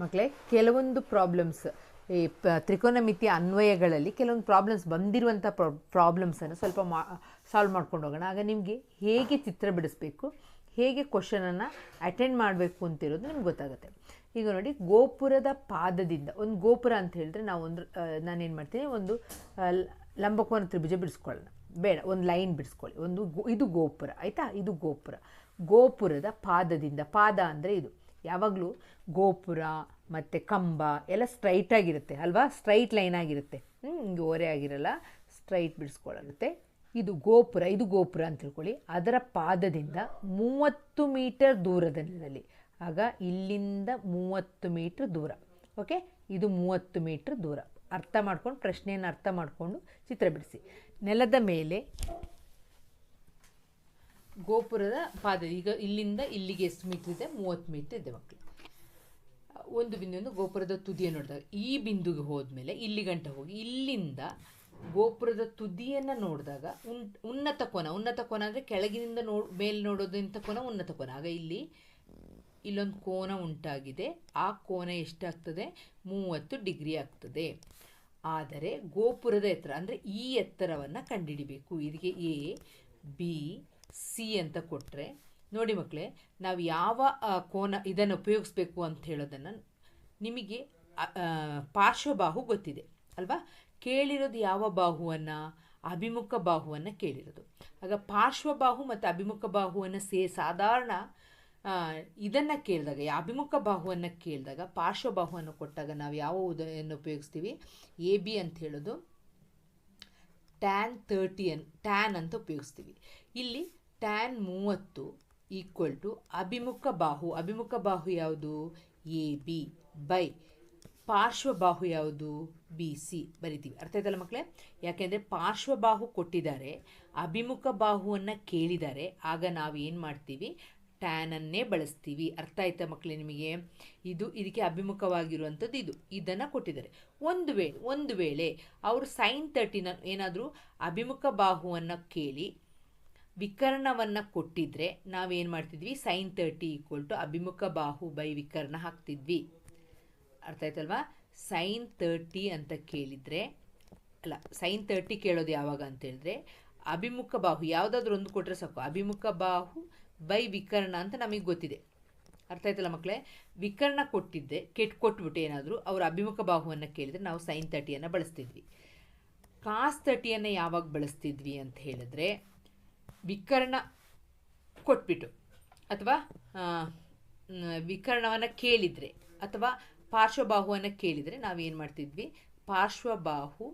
ಮಕ್ಕಳೇ ಕೆಲವೊಂದು ಪ್ರಾಬ್ಲಮ್ಸ್ ಈ ಪ ತ್ರಿಕೋನಮಿತಿಯ ಅನ್ವಯಗಳಲ್ಲಿ ಕೆಲವೊಂದು ಪ್ರಾಬ್ಲಮ್ಸ್ ಬಂದಿರುವಂಥ ಪ್ರಾಬ್ಲಮ್ಸನ್ನು ಸ್ವಲ್ಪ ಮಾ ಸಾಲ್ವ್ ಮಾಡ್ಕೊಂಡು ಹೋಗೋಣ. ಆಗ ನಿಮಗೆ ಹೇಗೆ ಚಿತ್ರ ಬಿಡಿಸ್ಬೇಕು, ಹೇಗೆ ಕ್ವಶನನ್ನು ಅಟೆಂಡ್ ಮಾಡಬೇಕು ಅಂತಿರೋದು ನಿಮ್ಗೆ ಗೊತ್ತಾಗುತ್ತೆ. ಈಗ ನೋಡಿ, ಗೋಪುರದ ಪಾದದಿಂದ, ಒಂದು ಗೋಪುರ ಅಂತ ಹೇಳಿದ್ರೆ ನಾವು ಒಂದು ನಾನೇನು ಮಾಡ್ತೀನಿ, ಒಂದು ಲಂಬಕೋನ ತ್ರಿಭುಜ ಬಿಡಿಸ್ಕೊಳ್ಳೋಣ. ಬೇಡ, ಒಂದು ಲೈನ್ ಬಿಡಿಸ್ಕೊಳ್ಳಿ. ಒಂದು ಗೋ, ಇದು ಗೋಪುರ, ಆಯಿತಾ? ಇದು ಗೋಪುರ. ಗೋಪುರದ ಪಾದದಿಂದ, ಪಾದ ಅಂದರೆ ಇದು. ಯಾವಾಗಲೂ ಗೋಪುರ ಮತ್ತು ಕಂಬ ಎಲ್ಲ ಸ್ಟ್ರೈಟ್ ಆಗಿರುತ್ತೆ, ಅಲ್ವಾ? ಸ್ಟ್ರೈಟ್ ಲೈನ್ ಆಗಿರುತ್ತೆ. ಹಿಂಗೆ ಓರೆ ಆಗಿರಲ್ಲ ಸ್ಟ್ರೈಟ್ ಬಿಡಿಸ್ಕೊಳ್ಳುತ್ತೆ ಇದು ಗೋಪುರ ಇದು ಗೋಪುರ ಅಂತ ತಿಳ್ಕೊಳ್ಳಿ. ಅದರ ಪಾದದಿಂದ ಮೂವತ್ತು ಮೀಟರ್ ದೂರದಲ್ಲಿ ಆಗ ಇಲ್ಲಿಂದ ಮೂವತ್ತು ಮೀಟ್ರ್ ದೂರ. ಓಕೆ ಇದು ಮೂವತ್ತು ಮೀಟ್ರ್ ದೂರ. ಅರ್ಥ ಮಾಡ್ಕೊಂಡು, ಪ್ರಶ್ನೆಯನ್ನು ಅರ್ಥ ಮಾಡಿಕೊಂಡು ಚಿತ್ರ ಬಿಡಿಸಿ. ನೆಲದ ಮೇಲೆ ಗೋಪುರದ ಪಾದ, ಈಗ ಇಲ್ಲಿಂದ ಇಲ್ಲಿಗೆ ಎಷ್ಟು ಮೀಟ್ರ್ ಇದೆ? ಮೂವತ್ತು ಮೀಟ್ರ್ ಇದೆ ಮಕ್ಕಳು ಒಂದು ಬಿಂದುವನ್ನು ಗೋಪುರದ ತುದಿಯನ್ನು ನೋಡಿದಾಗ, ಈ ಬಿಂದುಗೆ ಹೋದ್ಮೇಲೆ ಇಲ್ಲಿ ಗಂಟ ಹೋಗಿ, ಇಲ್ಲಿಂದ ಗೋಪುರದ ತುದಿಯನ್ನು ನೋಡಿದಾಗ, ಉನ್, ಉನ್ನತ ಕೋನ ಉನ್ನತ ಕೋನ ಅಂದರೆ ಕೆಳಗಿನಿಂದ ನೋ, ಮೇಲೆ ನೋಡೋದಂಥ ಕೋನ ಉನ್ನತ ಕೋನ. ಆಗ ಇಲ್ಲಿ, ಇಲ್ಲೊಂದು ಕೋನ ಉಂಟಾಗಿದೆ. ಆ ಕೋನ ಎಷ್ಟಾಗ್ತದೆ? ಮೂವತ್ತು ಡಿಗ್ರಿ ಆಗ್ತದೆ. ಆದರೆ ಗೋಪುರದ ಎತ್ತರ, ಅಂದರೆ ಈ ಎತ್ತರವನ್ನು ಕಂಡುಹಿಡಿಬೇಕು ಇದಕ್ಕೆ ಎ, ಬಿ ಸಿ ಅಂತ ಕೊಟ್ಟರೆ ನೋಡಿ ಮಕ್ಕಳೇ ನಾವು ಯಾವ ಕೋನ ಇದನ್ನು ಉಪಯೋಗಿಸ್ಬೇಕು ಅಂತ ಹೇಳೋದನ್ನು ನಿಮಗೆ ಪಾರ್ಶ್ವಬಾಹು ಗೊತ್ತಿದೆ, ಅಲ್ವಾ? ಕೇಳಿರೋದು ಯಾವ ಬಾಹುವನ್ನು? ಅಭಿಮುಖ ಬಾಹುವನ್ನು ಕೇಳಿರೋದು. ಆಗ ಪಾರ್ಶ್ವಬಾಹು ಮತ್ತು ಅಭಿಮುಖ ಬಾಹುವನ್ನು ಸೇ, ಸಾಧಾರಣ ಇದನ್ನು ಕೇಳಿದಾಗ ಅಭಿಮುಖ ಬಾಹುವನ್ನು ಕೇಳಿದಾಗ, ಪಾರ್ಶ್ವಬಾಹುವನ್ನು ಕೊಟ್ಟಾಗ ನಾವು ಯಾವ ಉದಯನ್ನು ಉಪಯೋಗಿಸ್ತೀವಿ? ಎ, ಬಿ ಅಂತ ಹೇಳೋದು ಟ್ಯಾನ್ ತರ್ಟಿ ಅನ್ ಟ್ಯಾನ್ ಅಂತ ಉಪಯೋಗಿಸ್ತೀವಿ. ಇಲ್ಲಿ ಟ್ಯಾನ್ ಮೂವತ್ತು ಈಕ್ವಲ್ ಟು ಅಭಿಮುಖ ಬಾಹು. ಅಭಿಮುಖ ಬಾಹು ಯಾವುದು? ಎ ಬಿ ಬೈ ಪಾರ್ಶ್ವಬಾಹು ಯಾವುದು? ಬಿ ಸಿ ಬರಿತೀವಿ. ಅರ್ಥ ಆಯ್ತಲ್ಲ ಮಕ್ಕಳೇ ಯಾಕೆಂದರೆ ಪಾರ್ಶ್ವಬಾಹು ಕೊಟ್ಟಿದ್ದಾರೆ, ಅಭಿಮುಖ ಬಾಹುವನ್ನು ಕೇಳಿದ್ದಾರೆ, ಆಗ ನಾವು ಏನು ಮಾಡ್ತೀವಿ? ಟ್ಯಾನನ್ನೇ ಬಳಸ್ತೀವಿ. ಅರ್ಥ ಆಯ್ತಾ ಮಕ್ಕಳೇ ನಿಮಗೆ? ಇದು ಇದಕ್ಕೆ ಅಭಿಮುಖವಾಗಿರುವಂಥದ್ದು ಇದು. ಇದನ್ನು ಕೊಟ್ಟಿದ್ದಾರೆ. ಒಂದು ವೇಳೆ ಒಂದು ವೇಳೆ ಅವರು ಸೈನ್ ತರ್ಟಿನ ಏನಾದರೂ ಅಭಿಮುಖ ಬಾಹುವನ್ನು ಕೇಳಿ ವಿಕರ್ಣವನ್ನು ಕೊಟ್ಟಿದ್ರೆ ನಾವೇನು ಮಾಡ್ತಿದ್ವಿ? ಸೈನ್ ತರ್ಟಿ ಈಕ್ವಲ್ ಟು ಅಭಿಮುಖ ಬಾಹು ಬೈ ವಿಕರ್ಣ ಹಾಕ್ತಿದ್ವಿ. ಅರ್ಥ ಆಯ್ತಲ್ವಾ? ಸೈನ್ ತರ್ಟಿ ಅಂತ ಕೇಳಿದರೆ, ಅಲ್ಲ ಸೈನ್ ತರ್ಟಿ ಕೇಳೋದು ಯಾವಾಗ ಅಂತ ಹೇಳಿದ್ರೆ, ಅಭಿಮುಖ ಬಾಹು, ಯಾವುದಾದ್ರೂ ಒಂದು ಕೊಟ್ಟರೆ ಸಾಕು. ಅಭಿಮುಖ ಬಾಹು ಬೈ ವಿಕರ್ಣ ಅಂತ ನಮಗೆ ಗೊತ್ತಿದೆ. ಅರ್ಥ ಆಯ್ತಲ್ಲ ಮಕ್ಕಳೇ ವಿಕರ್ಣ ಕೊಟ್ಟಿದ್ದೆ ಕೆಟ್ಟು ಕೊಟ್ಬಿಟ್ಟು ಏನಾದರೂ ಅವ್ರ ಅಭಿಮುಖ ಬಾಹುವನ್ನು ಕೇಳಿದರೆ ನಾವು ಸೈನ್ ತರ್ಟಿಯನ್ನು ಬಳಸ್ತಿದ್ವಿ. ಕಾಸ್ ತರ್ಟಿಯನ್ನು ಯಾವಾಗ ಬಳಸ್ತಿದ್ವಿ ಅಂತ ಹೇಳಿದ್ರೆ ವಿಕರ್ಣ ಕೊಟ್ಬಿಟ್ಟು ಅಥವಾ ವಿಕರ್ಣವನ್ನು ಕೇಳಿದರೆ ಅಥವಾ ಪಾರ್ಶ್ವಬಾಹುವನ್ನು ಕೇಳಿದರೆ ನಾವೇನು ಮಾಡ್ತಿದ್ವಿ? ಪಾರ್ಶ್ವಬಾಹು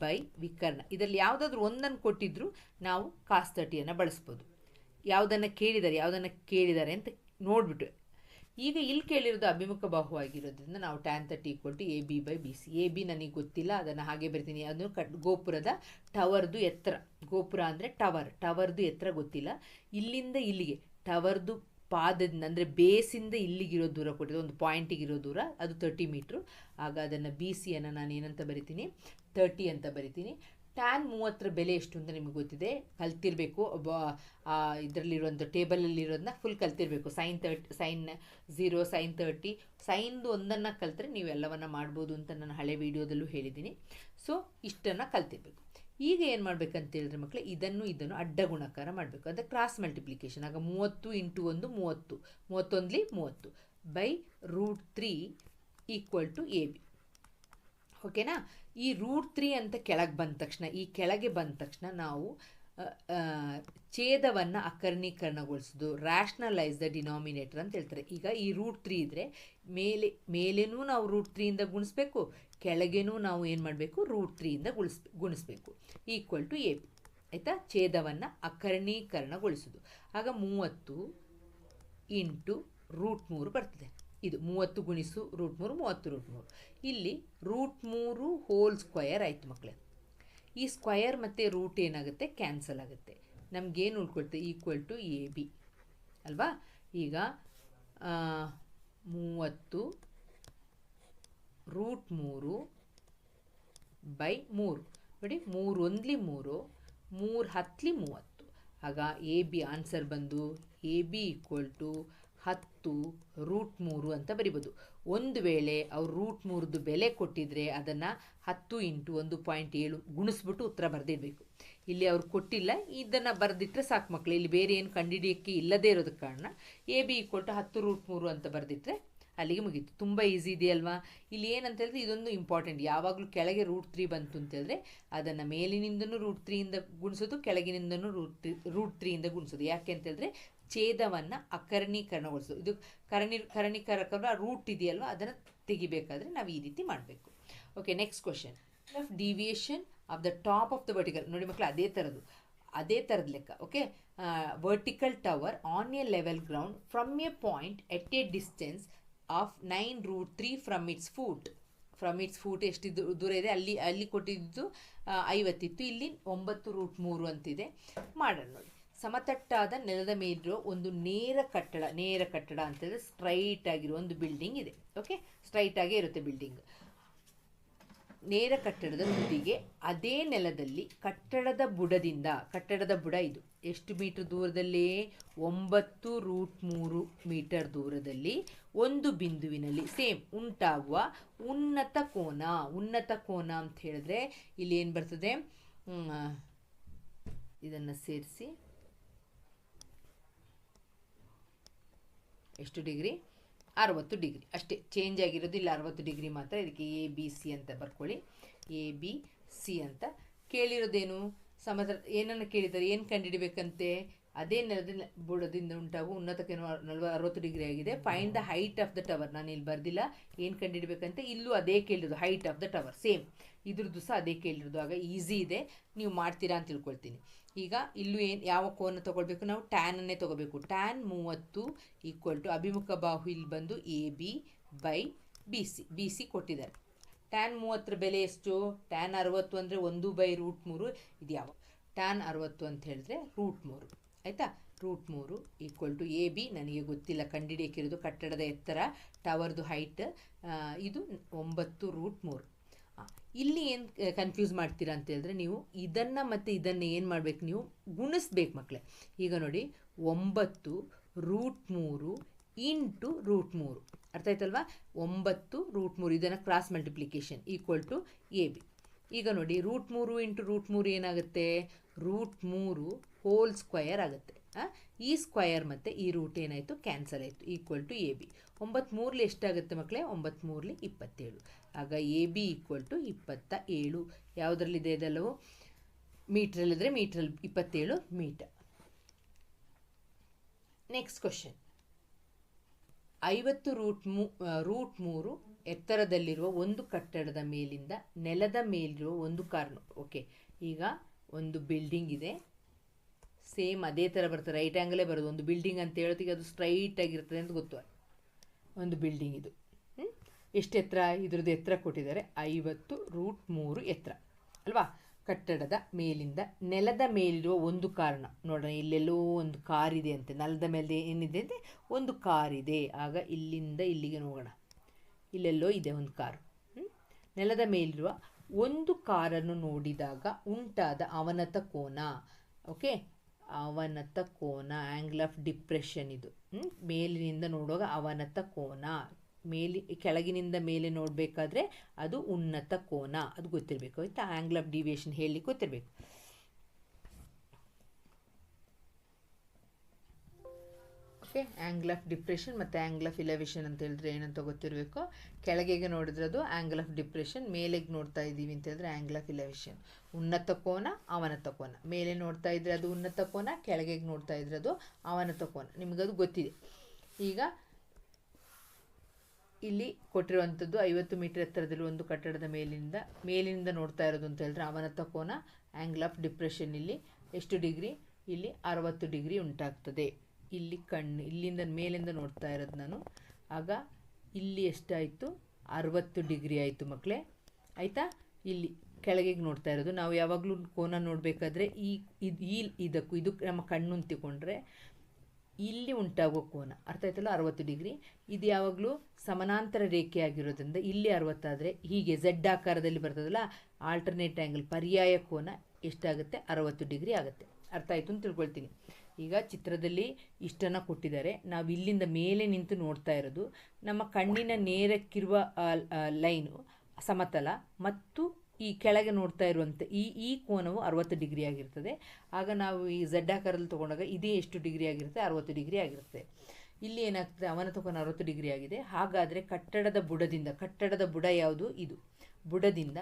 ಬೈ ವಿಕರ್ಣ. ಇದರಲ್ಲಿ ಯಾವುದಾದ್ರೂ ಒಂದನ್ನು ಕೊಟ್ಟಿದ್ರೂ ನಾವು ಕಾಸ್ತಟಿಯನ್ನು ಬಳಸ್ಬೋದು. ಯಾವುದನ್ನು ಕೇಳಿದ್ದಾರೆ ಯಾವುದನ್ನು ಕೇಳಿದ್ದಾರೆ ಅಂತ ನೋಡಿಬಿಟ್ಟು ಈಗ ಇಲ್ಲಿ ಕೇಳಿರೋದು ಅಭಿಮುಖ ಬಾಹು ಆಗಿರೋದ್ರಿಂದ ನಾವು tan thirty equal to A B by B C A B ನನಗೆ ಗೊತ್ತಿಲ್ಲ, ಅದನ್ನು ಹಾಗೆ ಬರ್ತೀನಿ. ಅದನ್ನು ಕಟ್, ಗೋಪುರದ ಟವರ್ದು ಎತ್ತರ. ಗೋಪುರ ಅಂದರೆ ಟವರ್, ಟವರ್ದು ಎತ್ತರ ಗೊತ್ತಿಲ್ಲ. ಇಲ್ಲಿಂದ ಇಲ್ಲಿಗೆ, ಟವರ್ದು ಪಾದದಿಂದ, ಅಂದರೆ ಬೇಸಿಂದ ಇಲ್ಲಿಗಿರೋ ದೂರ ಕೊಟ್ಟಿದೆ ಒಂದು ಪಾಯಿಂಟಿಗಿರೋ ದೂರ, ಅದು ತರ್ಟಿ ಮೀಟ್ರು ಆಗ ಅದನ್ನು ಬಿ ಸಿಯನ್ನು ನಾನು ಏನಂತ ಬರಿತೀನಿ? ತರ್ಟಿ ಅಂತ ಬರಿತೀನಿ. ಟ್ಯಾನ್ ಮೂವತ್ತರ ಬೆಲೆ ಎಷ್ಟು ಅಂತ ನಿಮಗೆ ಗೊತ್ತಿದೆ? ಕಲ್ತಿರಬೇಕು. ಒಬ್ಬ ಇದರಲ್ಲಿರುವಂಥ ಟೇಬಲಲ್ಲಿರೋದನ್ನ full ಕಲ್ತಿರಬೇಕು. Sine thirty sine zero sine thirty ಸೈನ್ದು ಒಂದನ್ನು ಕಲ್ತರೆ ನೀವು ಎಲ್ಲವನ್ನು ಮಾಡ್ಬೋದು ಅಂತ ನಾನು ಹಳೆ ವೀಡಿಯೋದಲ್ಲೂ ಹೇಳಿದ್ದೀನಿ. ಸೊ ಇಷ್ಟನ್ನು ಕಲ್ತಿರ್ಬೇಕು. ಈಗ ಏನು ಮಾಡ್ಬೇಕಂತ ಹೇಳಿದ್ರೆ ಮಕ್ಕಳು ಇದನ್ನು ಇದನ್ನು ಅಡ್ಡ ಗುಣಕಾರ ಮಾಡಬೇಕು. ಅಂದರೆ ಕ್ರಾಸ್ ಮಲ್ಟಿಪ್ಲಿಕೇಶನ್ ಆಗ ಮೂವತ್ತು ಇಂಟು ಒಂದು ಮೂವತ್ತು. ಮೂವತ್ತೊಂದಲಿ ಮೂವತ್ತು. By root three equal to A B ಓಕೆನಾ? ಈ ರೂಟ್ ತ್ರೀ ಅಂತ ಕೆಳಗೆ ಬಂದ ತಕ್ಷಣ, ಈ ಕೆಳಗೆ ಬಂದ ತಕ್ಷಣ ನಾವು ಛೇದವನ್ನು ಅಕರ್ಣೀಕರಣಗೊಳಿಸೋದು ರ್ಯಾಷ್ನಲೈಸ್ ದ ಡಿನಾಮಿನೇಟರ್ ಅಂತ ಹೇಳ್ತಾರೆ. ಈಗ ಈ ರೂಟ್ ತ್ರೀ ಇದ್ದರೆ ಮೇಲೆ, ಮೇಲೇನೂ ನಾವು ರೂಟ್ ತ್ರೀಯಿಂದ ಗುಣಿಸ್ಬೇಕು, ಕೆಳಗೇನೂ ನಾವು ಏನು ಮಾಡಬೇಕು ರೂಟ್ ತ್ರೀಯಿಂದ ಗುಣಿಸ್ ಗುಣಿಸ್ಬೇಕು. ಈಕ್ವಲ್ ಟು ಎ ಪಿ ಆಯಿತಾ? ಛೇದವನ್ನು ಅಕರ್ಣೀಕರಣಗೊಳಿಸೋದು. ಆಗ ಮೂವತ್ತು ಇಂಟು ರೂಟ್ ಮೂರು ಬರ್ತದೆ. ಇದು ಮೂವತ್ತು ಗುಣಿಸು ರೂಟ್ ಮೂರು, ಮೂವತ್ತು ರೂಟ್ ಮೂರು. ಇಲ್ಲಿ ರೂಟ್ ಮೂರು ಹೋಲ್ ಸ್ಕ್ವಯರ್ ಆಯಿತು ಮಕ್ಕಳೇ ಈ ಸ್ಕ್ವಯರ್ ಮತ್ತು ರೂಟ್ ಏನಾಗುತ್ತೆ? ಕ್ಯಾನ್ಸಲ್ ಆಗುತ್ತೆ. ನಮಗೇನು ಉಳ್ಕೊಳ್ತೆ? ಈಕ್ವಲ್ ಟು ಎ ಬಿ ಅಲ್ವಾ? ಈಗ ಮೂವತ್ತು ರೂಟ್ ಮೂರು ಬೈ ಮೂರು. ನೋಡಿ, ಮೂರು ಒಂದ್ಲಿ ಮೂರು ಮೂರು ಹತ್ತಲಿ ಮೂವತ್ತು. ಆಗ ಎ ಬಿ ಆನ್ಸರ್ ಬಂದು ಎ ಬಿ ಈಕ್ವಲ್ ಟು ಹತ್ತು ರೂಟ್ ಮೂರು ಅಂತ ಬರಿಬೋದು. ಒಂದು ವೇಳೆ ಅವ್ರು ರೂಟ್ ಮೂರದ್ದು ಬೆಲೆ ಕೊಟ್ಟಿದ್ರೆ ಅದನ್ನು ಹತ್ತು ಇಂಟು ಒಂದು ಪಾಯಿಂಟ್ ಏಳು ಗುಣಿಸ್ಬಿಟ್ಟು ಉತ್ತರ ಬರೆದಿಡಬೇಕು ಇಲ್ಲಿ ಅವ್ರು ಕೊಟ್ಟಿಲ್ಲ, ಇದನ್ನು ಬರೆದಿಟ್ಟರೆ ಸಾಕು ಮಕ್ಕಳು ಇಲ್ಲಿ ಬೇರೆ ಏನು ಕಂಡಿಡಿಯೋಕ್ಕೆ ಇಲ್ಲದೇ ಇರೋದಕ್ಕೆ ಕಾರಣ ಎ ಬಿ ಈಕ್ವಲ್ ಟು ಹತ್ತು ರೂಟ್ ಮೂರು ಅಂತ ಬರೆದಿಟ್ಟರೆ ಅಲ್ಲಿಗೆ ಮುಗೀತು. ತುಂಬ ಈಸಿ ಇದೆಯಲ್ವಾ ಇಲ್ಲಿ ಏನಂತ ಹೇಳಿದ್ರೆ ಇದೊಂದು ಇಂಪಾರ್ಟೆಂಟ್ ಯಾವಾಗಲೂ ಕೆಳಗೆ ರೂಟ್ ತ್ರೀ ಬಂತು ಅಂತ ಹೇಳಿದ್ರೆ ಅದನ್ನು ಮೇಲಿನಿಂದನೂ ರೂಟ್ ತ್ರೀಯಿಂದ ಗುಣಿಸೋದು, ಕೆಳಗಿನಿಂದನೂ ರೂಟ್ ತ್ರೀ, ರೂಟ್ ತ್ರೀಯಿಂದ ಗುಣಿಸೋದು. ಯಾಕೆ ಅಂತ ಹೇಳಿದ್ರೆ ಛೇದವನ್ನು ಅಕರ್ಣೀಕರಣಗೊಳಿಸೋದು ಇದು ಕರಣಿ ಕರಣೀಕರಕ ರೂಟ್ ಇದೆಯಲ್ವ? ಅದನ್ನು ತೆಗಿಬೇಕಾದ್ರೆ ನಾವು ಈ ರೀತಿ ಮಾಡಬೇಕು. Okay next question of deviation of the top of the vertical ನೋಡಿ ಮಕ್ಕಳು ಅದೇ ಥರದ್ದು ಅದೇ ಥರದ ಲೆಕ್ಕ okay vertical tower on a level ground from a point at a distance of nine root three from its foot from its foot ಎಷ್ಟು ದೂರ ಇದೆ? ಅಲ್ಲಿ ಅಲ್ಲಿ ಕೊಟ್ಟಿದ್ದು ಐವತ್ತಿತ್ತು. ಇಲ್ಲಿ ಒಂಬತ್ತು ರೂಟ್ ಮೂರು ಅಂತಿದೆ. ಮಾಡೋಣ ನೋಡಿ. ಸಮತಟ್ಟಾದ ನೆಲದ ಮೇಲಿರೋ ಒಂದು ನೇರ ಕಟ್ಟಡ ನೇರ ಕಟ್ಟಡ ಅಂತಂದರೆ ಸ್ಟ್ರೈಟ್ ಆಗಿರೋ ಒಂದು ಬಿಲ್ಡಿಂಗ್ ಇದೆ. ಓಕೆ ಸ್ಟ್ರೈಟ್ ಆಗೇ ಇರುತ್ತೆ ಬಿಲ್ಡಿಂಗ್ ನೇರ ಕಟ್ಟಡದ ತುದಿಗೆ ಅದೇ ನೆಲದಲ್ಲಿ ಕಟ್ಟಡದ ಬುಡದಿಂದ, ಕಟ್ಟಡದ ಬುಡ ಇದು. ಎಷ್ಟು ಮೀಟರ್ ದೂರದಲ್ಲಿ? ಒಂಬತ್ತು ರೂಟ್ ಮೂರು ಮೀಟರ್ ದೂರದಲ್ಲಿ ಒಂದು ಬಿಂದುವಿನಲ್ಲಿ ಸೇಮ್ ಉಂಟಾಗುವ ಉನ್ನತ ಕೋನ. ಉನ್ನತ ಕೋನ ಅಂತ ಹೇಳಿದ್ರೆ ಇಲ್ಲಿ ಏನು ಬರ್ತದೆ? ಇದನ್ನು ಸೇರಿಸಿ. ಎಷ್ಟು ಡಿಗ್ರಿ? ಅರವತ್ತು ಡಿಗ್ರಿ. ಅಷ್ಟೇ ಚೇಂಜ್ ಆಗಿರೋದು ಇಲ್ಲ ಅರವತ್ತು ಡಿಗ್ರಿ ಮಾತ್ರ. ಇದಕ್ಕೆ ಎ ಬಿ ಸಿ ಅಂತ ಬರ್ಕೊಳ್ಳಿ. ಎ ಬಿ ಸಿ ಅಂತ. ಕೇಳಿರೋದೇನು? ಸಮತಲ ಏನನ್ನು ಕೇಳಿದ್ದಾರೆ? ಏನು ಕಂಡುಹಿಡಬೇಕಂತೆ? ಅದೇ ನೆಲದ ಬುಡದಿಂದ ಉಂಟಾಗುವ ಉನ್ನತಕ್ಕೆ ನಲ್ವ ಅರವತ್ತು ಡಿಗ್ರಿ ಆಗಿದೆ. Find the height of the tower ನಾನು ಇಲ್ಲಿ ಬರ್ದಿಲ್ಲ. ಏನು ಕಂಡುಹಿಡಬೇಕಂತೆ? ಇಲ್ಲೂ ಅದೇ ಕೇಳಿರೋದು. Height of the tower same ಇದ್ರದ್ದು ಸಹ ಅದೇ ಕೇಳಿರೋದು. ಆಗ ಈಸಿ ಇದೆ. ನೀವು ಮಾಡ್ತೀರಾ ಅಂತ ತಿಳ್ಕೊಳ್ತೀನಿ. ಈಗ ಇಲ್ಲೂ ಏನು, ಯಾವ ಕೋನ ತೊಗೊಳ್ಬೇಕು ನಾವು? ಟ್ಯಾನನ್ನೇ ತೊಗೋಬೇಕು ಟ್ಯಾನ್ ಮೂವತ್ತು ಈಕ್ವಲ್ ಟು ಅಭಿಮುಖ ಬಾಹು ಇಲ್ಲಿ ಬಂದು A B by B C B C ಕೊಟ್ಟಿದ್ದಾರೆ. ಟ್ಯಾನ್ ಮೂವತ್ತರ ಬೆಲೆ ಎಷ್ಟು? ಟ್ಯಾನ್ ಅರವತ್ತು ಅಂದರೆ ಒಂದು ಬೈ ರೂಟ್ ಮೂರು ಇದು ಯಾವ? ಟ್ಯಾನ್ ಅರವತ್ತು ಅಂತ ಹೇಳಿದ್ರೆ ರೂಟ್ ಮೂರು. ಆಯಿತಾ? ರೂಟ್ ಮೂರು ಈಕ್ವಲ್ ಟು ಎ ಬಿ ನನಗೆ ಗೊತ್ತಿಲ್ಲ ಕಂಡಿಡಿಯಕ್ಕಿರೋದು ಕಟ್ಟಡದ ಎತ್ತರ ಟವರ್ದು ಹೈಟ್ ಇದು ಒಂಬತ್ತು ರೂಟ್ ಮೂರು. ಇಲ್ಲಿ ಏನು ಕನ್ಫ್ಯೂಸ್ ಮಾಡ್ತೀರಾ ಅಂತ ಹೇಳಿದ್ರೆ ನೀವು ಇದನ್ನು ಮತ್ತು ಇದನ್ನು ಏನು ಮಾಡಬೇಕು ನೀವು ಗುಣಿಸ್ಬೇಕು ಮಕ್ಕಳೇ ಈಗ ನೋಡಿ, ಒಂಬತ್ತು ರೂಟ್ ಮೂರು ಇಂಟು ರೂಟ್ ಮೂರು. ಅರ್ಥ ಆಯ್ತಲ್ವಾ? ಒಂಬತ್ತು ರೂಟ್ ಮೂರು, ಇದನ್ನು cross multiplication equal to A B ಈಗ ನೋಡಿ, ರೂಟ್ ಮೂರು ಇಂಟು ರೂಟ್ ಮೂರು ಏನಾಗುತ್ತೆ? ರೂಟ್ ಮೂರು ಹೋಲ್ ಸ್ಕ್ವಯರ್ ಆಗುತ್ತೆ? ಈ ಸ್ಕ್ವಯರ್ ಮತ್ತು ಈ ರೂಟ್ ಏನಾಯಿತು? ಕ್ಯಾನ್ಸಲ್ ಆಯಿತು. Equal to A B. ಒಂಬತ್ತು ಮೂರಲಿ ಎಷ್ಟಾಗುತ್ತೆ ಮಕ್ಕಳೇ? ಒಂಬತ್ತು ಮೂರಲಿ ಇಪ್ಪತ್ತೇಳು. ಆಗ ಎ ಬಿ ಈಕ್ವಲ್ ಟು ಇಪ್ಪತ್ತ ಏಳು. ಯಾವುದ್ರಲ್ಲಿದೆ ಇದೆಲ್ಲವೂ? ಮೀಟ್ರಲ್ಲಿದ್ದರೆ ಮೀಟ್ರಲ್ಲಿ ಇಪ್ಪತ್ತೇಳು ಮೀಟರ್. ನೆಕ್ಸ್ಟ್ ಕ್ವಶನ್ ಐವತ್ತು ರೂಟ್ ಮೂ ರೂಟ್ ಮೂರು ಎತ್ತರದಲ್ಲಿರುವ ಒಂದು ಕಟ್ಟಡದ ಮೇಲಿಂದ ನೆಲದ ಮೇಲಿರುವ ಒಂದು ಕಾರ್ನು ಓಕೆ ಈಗ ಒಂದು ಬಿಲ್ಡಿಂಗ್ ಇದೆ. ಸೇಮ್ ಅದೇ ಥರ ಬರ್ತದೆ. ರೈಟ್ ಆ್ಯಂಗಲೇ ಬರೋದು. ಒಂದು ಬಿಲ್ಡಿಂಗ್ ಅಂತ ಹೇಳೋದಕ್ಕೆ ಅದು ಸ್ಟ್ರೈಟ್ ಆಗಿರ್ತದೆ ಅಂತ ಗೊತ್ತು. ಒಂದು ಬಿಲ್ಡಿಂಗ್ ಇದು. ಎಷ್ಟು ಎತ್ತರ? ಇದ್ರದ್ದು ಎತ್ತರ ಕೊಟ್ಟಿದ್ದಾರೆ. ಐವತ್ತು ರೂಟ್ ಮೂರು ಎತ್ತರ. ಅಲ್ವಾ? ಕಟ್ಟಡದ ಮೇಲಿಂದ ನೆಲದ ಮೇಲಿರುವ ಒಂದು ಕಾರಣ. ನೋಡೋಣ ಇಲ್ಲೆಲ್ಲೋ ಒಂದು ಕಾರ್ ಇದೆ ಅಂತೆ. ನೆಲದ ಮೇಲೆ ಏನಿದೆ ಅಂತೆ? ಒಂದು ಕಾರ್ ಇದೆ. ಆಗ ಇಲ್ಲಿಂದ ಇಲ್ಲಿಗೆ ನೋಡೋಣ ಇಲ್ಲೆಲ್ಲೋ ಇದೆ ಒಂದು ಕಾರು. ನೆಲದ ಮೇಲಿರುವ ಒಂದು ಕಾರನ್ನು ನೋಡಿದಾಗ ಉಂಟಾದ ಅವನತ ಕೋನ. ಓಕೆ ಅವನತ ಕೋನ ಆ್ಯಂಗಲ್ ಆಫ್ ಡಿಪ್ರೆಷನ್ ಇದು. ಮೇಲಿನಿಂದ ನೋಡುವಾಗ ಅವನತ ಕೋನ. ಮೇಲಿ, ಕೆಳಗಿನಿಂದ ಮೇಲೆ ನೋಡಬೇಕಾದ್ರೆ ಅದು ಉನ್ನತ ಕೋನ. ಅದು ಗೊತ್ತಿರಬೇಕು, ಆಯಿತಾ? ಆ್ಯಂಗಲ್ ಆಫ್ ಡಿವಿಯೇಷನ್ ಹೇಳಿ ಗೊತ್ತಿರಬೇಕು. ಓಕೆ ಆ್ಯಂಗಲ್ ಆಫ್ ಡಿಪ್ರೆಷನ್ ಮತ್ತು ಆ್ಯಂಗಲ್ ಆಫ್ ಇಲೆವೇಷನ್ ಅಂತ ಹೇಳಿದ್ರೆ ಏನಂತ ಗೊತ್ತಿರಬೇಕು? ಕೆಳಗೆಗೆ ನೋಡಿದ್ರೆ ಅದು ಆ್ಯಂಗಲ್ ಆಫ್ ಡಿಪ್ರೆಷನ್ ಮೇಲೆಗೆ ನೋಡ್ತಾ ಇದ್ದೀವಿ ಅಂತ ಹೇಳಿದ್ರೆ ಆ್ಯಂಗಲ್ ಆಫ್ ಇಲೆವೇಷನ್ ಉನ್ನತ ಕೋನ, ಅವನತ ಕೋನ. ಮೇಲೆ ನೋಡ್ತಾ ಇದ್ರೆ ಅದು ಉನ್ನತ ಕೋನ, ಕೆಳಗೆಗೆ ನೋಡ್ತಾ ಇದ್ರೆ ಅದು ಅವನತ ಕೋನ. ನಿಮಗದು ಗೊತ್ತಿದೆ. ಈಗ ಇಲ್ಲಿ ಕೊಟ್ಟಿರುವಂಥದ್ದು ಐವತ್ತು ಮೀಟರ್ ಎತ್ತರದಲ್ಲಿ ಒಂದು ಕಟ್ಟಡದ ಮೇಲಿಂದ ಮೇಲಿನಿಂದ ನೋಡ್ತಾ ಇರೋದು ಅಂತ ಹೇಳಿದ್ರೆ ಅವನತ ಕೋನ ಆ್ಯಂಗಲ್ ಆಫ್ ಡಿಪ್ರೆಷನ್ ಇಲ್ಲಿ ಎಷ್ಟು ಡಿಗ್ರಿ? ಇಲ್ಲಿ ಅರವತ್ತು ಡಿಗ್ರಿ ಉಂಟಾಗ್ತದೆ. ಇಲ್ಲಿ ಕಣ್ಣು, ಇಲ್ಲಿಂದ ಮೇಲಿಂದ ನೋಡ್ತಾ ಇರೋದು ನಾನು. ಆಗ ಇಲ್ಲಿ ಎಷ್ಟಾಯಿತು? ಅರವತ್ತು ಡಿಗ್ರಿ ಆಯಿತು ಮಕ್ಕಳೇ ಆಯಿತಾ? ಇಲ್ಲಿ ಕೆಳಗೆ ನೋಡ್ತಾ ಇರೋದು. ನಾವು ಯಾವಾಗಲೂ ಕೋನ ನೋಡಬೇಕಾದ್ರೆ ಈ, ಇದು ಇದಕ್ಕೂ ಇದು ನಮ್ಮ ಕಣ್ಣು ತಿಕೊಂಡ್ರೆ ಇಲ್ಲಿ ಉಂಟಾಗೋ ಕೋನ. ಅರ್ಥ ಆಯ್ತಲ್ಲ? ಅರವತ್ತು ಡಿಗ್ರಿ. ಇದು ಯಾವಾಗಲೂ ಸಮಾನಾಂತರ ರೇಖೆ ಆಗಿರೋದ್ರಿಂದ ಇಲ್ಲಿ ಅರವತ್ತಾದರೆ ಹೀಗೆ ಝೆಡ್ ಆಕಾರದಲ್ಲಿ ಬರ್ತದಲ್ಲ ಆಲ್ಟರ್ನೇಟ್ ಆ್ಯಂಗಲ್ ಪರ್ಯಾಯ ಕೋನ ಎಷ್ಟಾಗುತ್ತೆ? ಅರವತ್ತು ಡಿಗ್ರಿ ಆಗುತ್ತೆ. ಅರ್ಥ ಆಯಿತು ಅಂತ ತಿಳ್ಕೊಳ್ತೀನಿ. ಈಗ ಚಿತ್ರದಲ್ಲಿ ಇಷ್ಟನ್ನು ಕೊಟ್ಟಿದ್ದಾರೆ. ನಾವು ಇಲ್ಲಿಂದ ಮೇಲೆ ನಿಂತು ನೋಡ್ತಾ ಇರೋದು. ನಮ್ಮ ಕಣ್ಣಿನ ನೇರಕ್ಕಿರುವ ಲೈನು ಸಮತಲ ಮತ್ತು ಈ ಕೆಳಗೆ ನೋಡ್ತಾ ಇರುವಂಥ ಈ ಈ ಕೋನವು ಅರವತ್ತು ಡಿಗ್ರಿ ಆಗಿರ್ತದೆ. ಆಗ ನಾವು ಈ ಝಡ್ ಆಕಾರದಲ್ಲಿ ತೊಗೊಂಡಾಗ ಇದೇ ಎಷ್ಟು ಡಿಗ್ರಿ ಆಗಿರುತ್ತೆ? ಅರವತ್ತು ಡಿಗ್ರಿ ಆಗಿರುತ್ತೆ. ಇಲ್ಲಿ ಏನಾಗ್ತದೆ? ಅವನ ತಗೊಂಡು ಅರವತ್ತು ಡಿಗ್ರಿ ಆಗಿದೆ. ಹಾಗಾದರೆ ಕಟ್ಟಡದ ಬುಡದಿಂದ, ಕಟ್ಟಡದ ಬುಡ ಯಾವುದು? ಇದು. ಬುಡದಿಂದ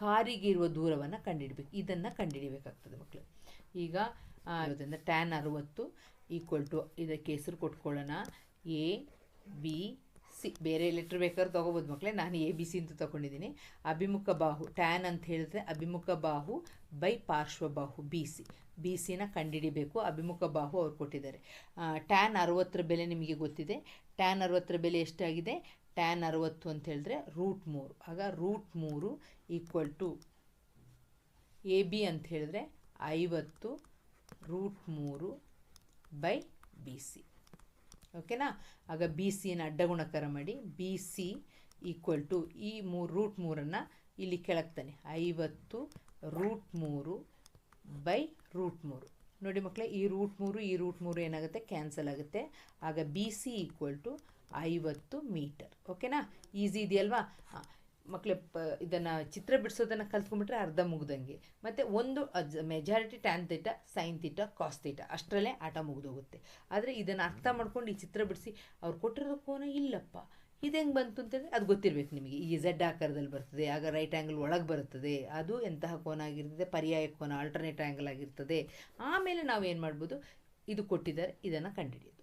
ಕಾರಿಗೆ ಇರುವ ದೂರವನ್ನು ಕಂಡುಹಿಡಬೇಕು ಇದನ್ನು ಕಂಡುಹಿಡಿಬೇಕಾಗ್ತದೆ ಮಕ್ಕಳು ಈಗ ಅದರಿಂದ ಟ್ಯಾನ್ ಅರುವತ್ತು ಈಕ್ವಲ್ ಟು ಇದಕ್ಕೆ ಹೆಸರು ಕೊಟ್ಕೊಳ್ಳೋಣ. ಎ ಬಿ ಸಿ ಬೇರೆ ಲೆಟ್ರ್ ಬೇಕಾದ್ರೆ ತೊಗೋಬೋದು ಮಕ್ಕಳೇ ನಾನು ಎ ಬಿ ಸಿ ಅಂತ ತೊಗೊಂಡಿದ್ದೀನಿ. ಅಭಿಮುಖ ಬಾಹು ಟ್ಯಾನ್ ಅಂತ ಹೇಳಿದ್ರೆ ಅಭಿಮುಖ ಬಾಹು ಬೈ ಪಾರ್ಶ್ವಬಾಹು ಬಿ ಸಿ ಬಿ ಸಿನ ಕಂಡುಹಿಡಿಬೇಕು. ಅಭಿಮುಖ ಬಾಹು ಅವ್ರು ಕೊಟ್ಟಿದ್ದಾರೆ. ಟ್ಯಾನ್ ಅರುವತ್ತರ ಬೆಲೆ ನಿಮಗೆ ಗೊತ್ತಿದೆ. ಟ್ಯಾನ್ ಅರುವತ್ತರ ಬೆಲೆ ಎಷ್ಟಾಗಿದೆ? ಟ್ಯಾನ್ ಅರುವತ್ತು ಅಂತ ಹೇಳಿದ್ರೆ ರೂಟ್ ಮೂರು. ಆಗ ರೂಟ್ ಮೂರು ಈಕ್ವಲ್ ಟು ಎ ಬಿ ಅಂತ ಹೇಳಿದ್ರೆ ಐವತ್ತು ರೂಟ್ ಮೂರು ಬೈ ಬಿ ಸಿ. ಓಕೆನಾ? ಆಗ ಬಿ ಸಿನ ಅಡ್ಡಗುಣಕರ ಮಾಡಿ ಬಿ ಸಿ ಈಕ್ವಲ್ ಟು ಈ ಮೂರು ರೂಟ್ ಮೂರನ್ನು ಇಲ್ಲಿ ಕೆಳಗ್ತಾನೆ ಐವತ್ತು ರೂಟ್ ಮೂರು ಬೈ ರೂಟ್ ಮೂರು. ನೋಡಿ ಮಕ್ಕಳೇ ಈ ರೂಟ್ ಮೂರು, ಈ ರೂಟ್ ಮೂರು ಏನಾಗುತ್ತೆ? ಕ್ಯಾನ್ಸಲ್ ಆಗುತ್ತೆ. ಆಗ ಬಿ ಸಿ ಈಕ್ವಲ್ ಟು ಐವತ್ತು ಮೀಟರ್. ಓಕೆನಾ? ಈಸಿ ಇದೆಯಲ್ವಾ? ಹಾಂ. ಮಕ್ಕಳೇ ಇದನ್ನು ಚಿತ್ರ ಬಿಡಿಸೋದನ್ನು ಕಲ್ತ್ಕೊಂಡ್ಬಿಟ್ರೆ ಅರ್ಧ ಮುಗ್ದಂಗೆ. ಮತ್ತು ಒಂದು majority tan theta sine theta cos theta ಅಷ್ಟರಲ್ಲೇ ಆಟ ಮುಗಿದೋಗುತ್ತೆ. ಆದರೆ ಇದನ್ನು ಅರ್ಥ ಮಾಡ್ಕೊಂಡು ಈ ಚಿತ್ರ ಬಿಡಿಸಿ ಅವ್ರು ಕೊಟ್ಟಿರೋ ಕೋನ ಇಲ್ಲಪ್ಪ. ಇದು ಹೆಂಗೆ ಬಂತು ಅಂತಂದರೆ ಅದು ಗೊತ್ತಿರಬೇಕು ನಿಮಗೆ. ಈ ಝೆಡ್ ಆಕಾರದಲ್ಲಿ ಬರ್ತದೆ, ಆಗ ರೈಟ್ ಆ್ಯಂಗಲ್ ಒಳಗೆ ಬರುತ್ತದೆ ಅದು ಎಂತಹ ಕೋನ ಆಗಿರ್ತದೆ, ಪರ್ಯಾಯ ಕೋನ ಆಲ್ಟರ್ನೇಟ್ ಆ್ಯಂಗಲ್ ಆಗಿರ್ತದೆ. ಆಮೇಲೆ ನಾವು ಏನು ಮಾಡ್ಬೋದು? ಇದು ಕೊಟ್ಟಿದ್ದಾರೆ, ಇದನ್ನು ಕಂಡುಹಿಡಿಯೋದು